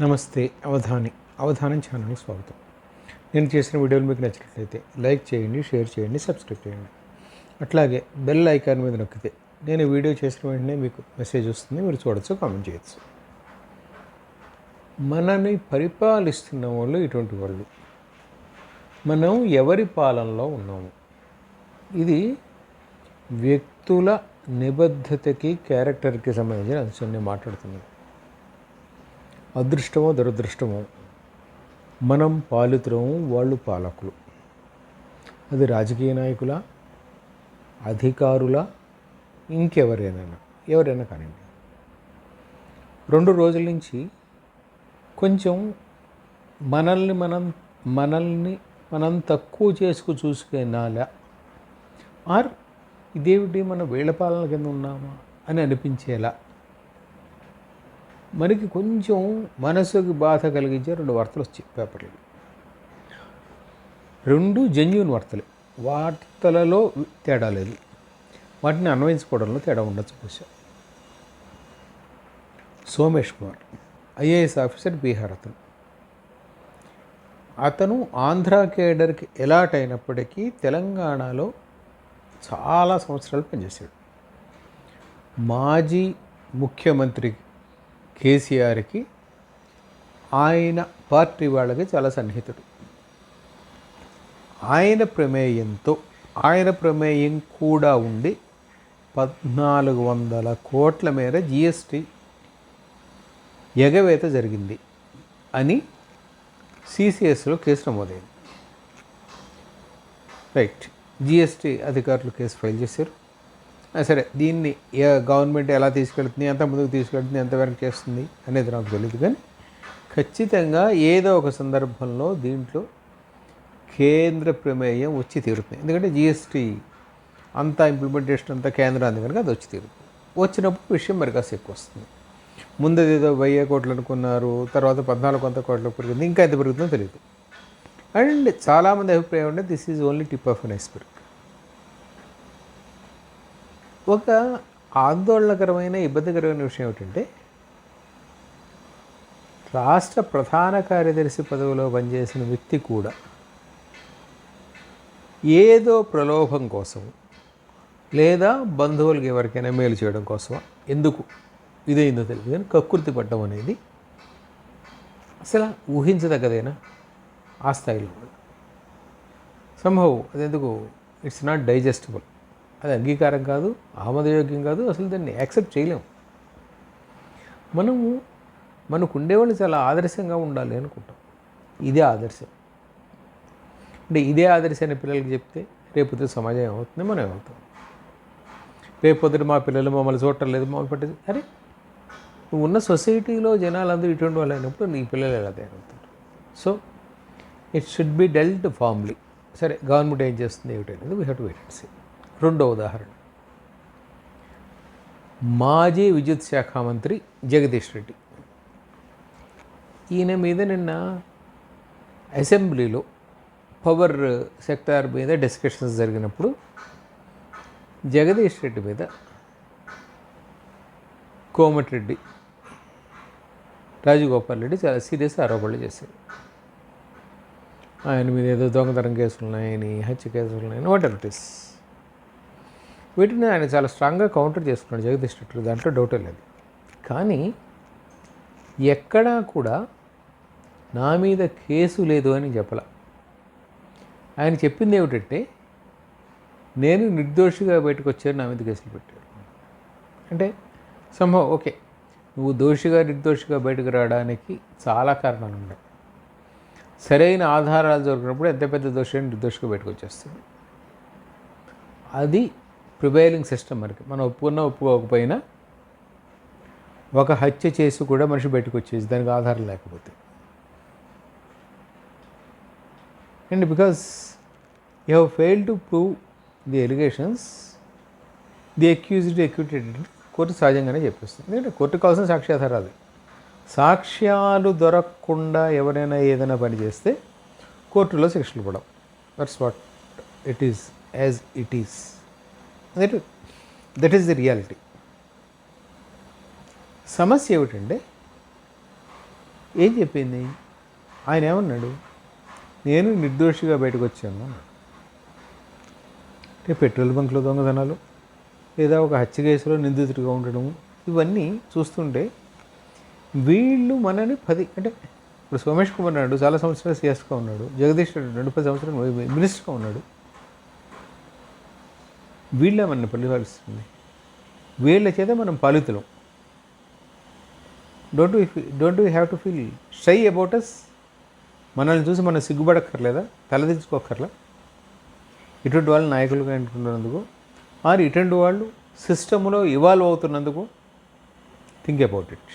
నమస్తే అవధాని. అవధానం ఛానల్కి స్వాగతం. నేను చేసిన వీడియోలు మీకు నచ్చినట్లయితే లైక్ చేయండి షేర్ చేయండి సబ్స్క్రైబ్ చేయండి. అట్లాగే బెల్ ఐకాన్ మీద నొక్కితే నేను వీడియో చేసిన వెంటనే మీకు మెసేజ్ వస్తుంది మీరు చూడొచ్చు కామెంట్ చేయొచ్చు. మనని పరిపాలిస్తున్న వాళ్ళు ఇటువంటి వాళ్ళు. మనం ఎవరి పాలనలో ఉన్నాము? ఇది వ్యక్తుల నిబద్ధతకి క్యారెక్టర్కి సంబంధించిన అంశం నేను మాట్లాడుతున్నాను. అదృష్టమో దురదృష్టమో మనం పాలితులము వాళ్ళు పాలకులు. అది రాజకీయ నాయకుల అధికారుల ఇంకెవరైనా ఎవరైనా కానివ్వండి. రెండు రోజుల నుంచి కొంచెం మనల్ని మనం మనల్ని మనం తక్కువ చేసుకు చూసుకునాలా ఆర్ ఇదేమిటి మన వేళ పాలన కింద ఉన్నామా అని అనిపించేలా మనకి కొంచెం మనసుకి బాధ కలిగించే రెండు వార్తలు వచ్చాయి పేపర్లు. రెండు జెన్యున్ వార్తలు. వార్తలలో తేడా లేదు. వాటిని అన్వయించుకోవడంలో తేడా ఉండొచ్చు బహుశా. సోమేష్ కుమార్ ఐఏఎస్ ఆఫీసర్ బీహార్ అతను. అతను ఆంధ్ర కేడర్కి ఎలాట్ అయినప్పటికీ తెలంగాణలో చాలా సంవత్సరాలు పనిచేశాడు. మాజీ ముఖ్యమంత్రి కేసీఆర్కి ఆయన పార్టీ వాళ్ళకి చాలా సన్నిహితుడు. ఆయన ప్రమేయంతో ఆయన ప్రమేయం కూడా ఉండి పద్నాలుగు వందల కోట్ల మేర జిఎస్టి ఎగవేత జరిగింది అని సిసిఎస్లో కేసు నమోదైంది. రైట్. జిఎస్టీ అధికారులు కేసు ఫైల్ చేశారు. సరే దీన్ని ఏ- గవర్నమెంట్ ఎలా తీసుకెళ్తుంది ఎంత ముందుకు తీసుకెళ్తుంది ఎంతవరకు చేస్తుంది అనేది నాకు తెలియదు కానీ ఖచ్చితంగా ఏదో ఒక సందర్భంలో దీంట్లో కేంద్ర ప్రమేయం వచ్చి తీరుతుంది. ఎందుకంటే జిఎస్టీ అంతా ఇంప్లిమెంటేషన్ అంతా కేంద్రాన్ని కనుక అది వచ్చి తీరుతుంది. వచ్చినప్పుడు విషయం మరి కాస్త ఎక్కువ వస్తుంది. ముందు ఏదో వెయ్యి కోట్లు అనుకున్నారు తర్వాత పద్నాలుగు వంద కోట్లు పెరిగింది ఇంకా ఎంత పెరుగుతుందో తెలియదు అండ్ చాలామంది అభిప్రాయం ఉంటే this is only tip of an iceberg ఒక ఆందోళనకరమైన ఇబ్బందికరమైన విషయం ఏమిటంటే రాష్ట్ర ప్రధాన కార్యదర్శి పదవిలో పనిచేసిన వ్యక్తి కూడా ఏదో ప్రలోభం కోసం లేదా బంధువులకి ఎవరికైనా మేలు చేయడం కోసం ఎందుకు? ఇదైందో తెలియదు. కానీ కక్కుర్తి పట్టడం అనేది అసలు ఊహించదగ్గదేనా? ఆ స్థాయిలో. సంభవం. అది ఎందుకు? ఇట్స్ నాట్ డైజెస్టబుల్ అది అంగీకారం కాదు ఆమోదయోగ్యం కాదు అసలు దాన్ని యాక్సెప్ట్ చేయలేము మనము మనకు ఉండేవాళ్ళు చాలా ఆదర్శంగా ఉండాలి అనుకుంటాం. ఇదే ఆదర్శం. అంటే ఇదే ఆదర్శాన్ని పిల్లలకి చెప్తే రేపొద్దు సమాజం ఏమవుతుంది? మనం ఏమవుతాం? రేపొద్దు మా పిల్లలు మమ్మల్ని చూడటం లేదు మమ్మల్ని పట్టేది అరే! నువ్వు ఉన్న సొసైటీలో జనాలందరూ ఇటువంటి వాళ్ళు అయినప్పుడు నీ పిల్లలు ఎలా తయారవుతారు? So it should be dealt formally సరే గవర్నమెంట్ ఏం చేస్తుంది? ఏమిటనేది we have to wait and see రెండో ఉదాహరణ. మాజీ విద్యుత్ శాఖ మంత్రి జగదీష్ రెడ్డి. ఈయన మీద నిన్న అసెంబ్లీలో పవర్ సెక్టార్ మీద డిస్కషన్స్ జరిగినప్పుడు జగదీష్ రెడ్డి మీద కోమటిరెడ్డి రాజగోపాల్ రెడ్డి చాలా సీరియస్ ఆరోపణలు చేశారు. ఆయన మీద ఏదో దొంగతనం కేసులు ఉన్నాయని హత్య కేసులు ఉన్నాయని వాట్ ఎవర్ ఇట్ ఇస్ వీటిని ఆయన చాలా స్ట్రాంగ్గా కౌంటర్ చేసుకున్నాడు జగదీష్ రెడ్డి దాంట్లో డౌటే లేదు. కానీ ఎక్కడా కూడా నా మీద కేసు లేదు అని చెప్పల. ఆయన చెప్పింది ఏమిటంటే నేను నిర్దోషిగా బయటకు వచ్చాను నా మీద కేసులు పెట్టారు. అంటే సంభవం ఓకే. నువ్వు దోషిగా నిర్దోషిగా బయటకు రావడానికి చాలా కారణాలు ఉన్నాయి. సరైన ఆధారాలు దొరికినప్పుడు ఎంత పెద్ద దోషి నిర్దోషిగా బయటకు వచ్చేస్తుంది. అది ప్రివైలింగ్ సిస్టమ్ మనకి. మనం ఒప్పుకున్నా ఒప్పుకోకపోయినా ఒక హత్య చేసి కూడా మనిషి బయటకు వచ్చేసి దానికి ఆధారం లేకపోతే. And because you have fail to prove the allegations the accused acquitted court సహజంగానే చెప్పేస్తుంది. ఎందుకంటే కోర్టు కావాల్సిన సాక్ష్యాధారాలు సాక్ష్యాలు దొరకకుండా ఎవరైనా ఏదైనా పని చేస్తే కోర్టులో శిక్షలు పడవు. That's what it is as it is that that is the reality సమస్య ఏమిటంటే ఏం చెప్పింది? ఆయన ఏమన్నాడు? నేను నిర్దోషిగా బయటకు వచ్చాను అంటే పెట్రోల్ బంక్లో దొంగతనాలు లేదా ఒక హత్య కేసులో నిందితుడిగా ఉండడము ఇవన్నీ చూస్తుంటే వీళ్ళు మనని పది అంటే ఇప్పుడు సోమేష్ కుమార్ నాయుడు చాలా సంవత్సరాలు సీఎస్గా ఉన్నాడు జగదీష్ రెడ్డి రెండు పది సంవత్సరాలు మినిస్టర్గా ఉన్నాడు. వీళ్ళే మన పరిపాలిస్తుంది వీళ్ళ చేత మనం పాలితులం. Don't don't you have to feel shy about us మనల్ని చూసి మనం సిగ్గుపడక్కర్లేదా? తలదించుకోకర్లా ఇటువంటి వాళ్ళు నాయకులుగా ఎన్నుకుంటున్నందుకు ఆర్ ఇటువంటి వాళ్ళు సిస్టంలో ఇవాల్వ్ అవుతున్నందుకు థింక్ అబౌట్ ఇట్